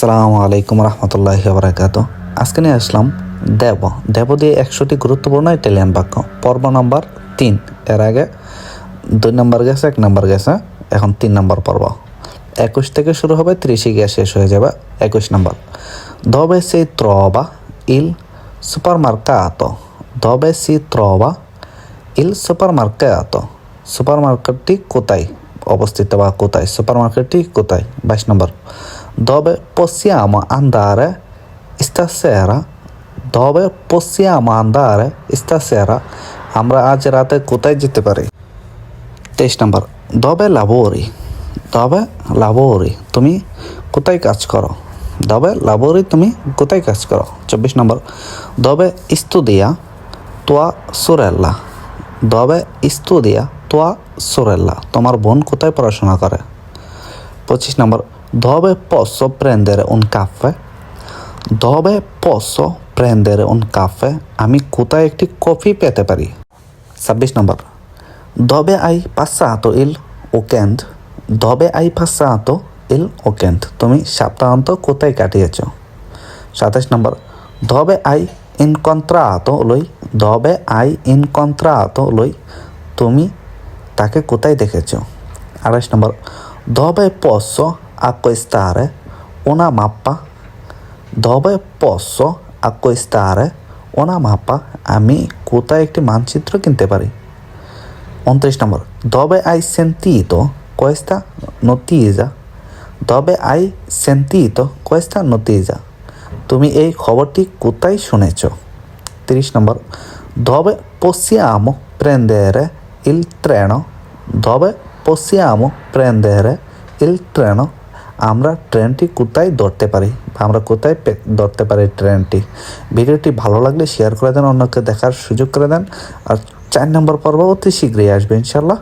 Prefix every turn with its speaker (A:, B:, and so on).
A: আসসালামু আলাইকুম রহমতুল্লাহি বারাকাত আজকে নিয়ে আসলাম দেব। দেব দিয়ে একশোটি গুরুত্বপূর্ণ ইটালিয়ান বাক্য। পর্ব নাম্বার তিন। এর আগে দুই নম্বর গেছে, এক নম্বর গেছে। এখন তিন নম্বর পর্ব। একুশ থেকে শুরু হবে, ত্রিশে গিয়ে শেষ হয়ে যাবে। একুশ নম্বর। দবে সি ত্রবা ইল সুপার মার্কাতো দবে সি ত্রবা ইল সুপার মার্কেটো সুপার মার্কেটটি কোথায় অবস্থিত বা কোথায়? সুপার মার্কেটটি কোথায়? বাইশ নম্বর। Deb possiamo andare stasera. Deb possiamo andare stasera. আমরা আজ রাতে কোথায় যেতে পারি তেইশ নম্বর দবে লাবোরি দবে লাবোরি তুমি কোথায় কাজ করো দবে লাবোরি তুমি কোথায় কাজ করো চব্বিশ নম্বর দবে ইস্তুদিয়া তোয়া সুরেল্লা দবে ইস্তুদিয়া তোয়া সুরেল্লা তোমার বোন কোথায় পড়াশোনা করে পঁচিশ নম্বর Deb posso prendere un caffè Deb posso prendere un caffè আমি কোথায় একটি কফি পেতে পারি ছাব্বিশ নম্বর দবে আই passato il weekend দবে আই passato il weekend তুমি সপ্তাহান্ত কোথায় কাটিয়েছ সাতাশ নম্বর দবে আই incontrato lui দবে আই incontrato lui তুমি তাকে কোথায় দেখেছ আঠাশ নম্বর Deb posso acquistare una mappa Deb posso acquistare una mappa আমি কোথায় একটি মানচিত্র কিনতে পারি উনত্রিশ নম্বর দবে আই sentito questa notizia দবে আই sentito questa notizia তুমি এই খবরটি কোথায় শুনেছ তিরিশ নম্বর Deb possiamo prendere il treno Deb possiamo prendere il treno আমরা ট্রেনটি কোথায় ধরতে পারি? আমরা কোথায় ধরতে পারি ট্রেনটি? ভিডিওটি ভালো লাগলে শেয়ার করে দেন, অন্যকে দেখার সুযোগ করে দেন। আর চার নম্বর পর্ব অতি শীঘ্রই আসবে ইনশাল্লাহ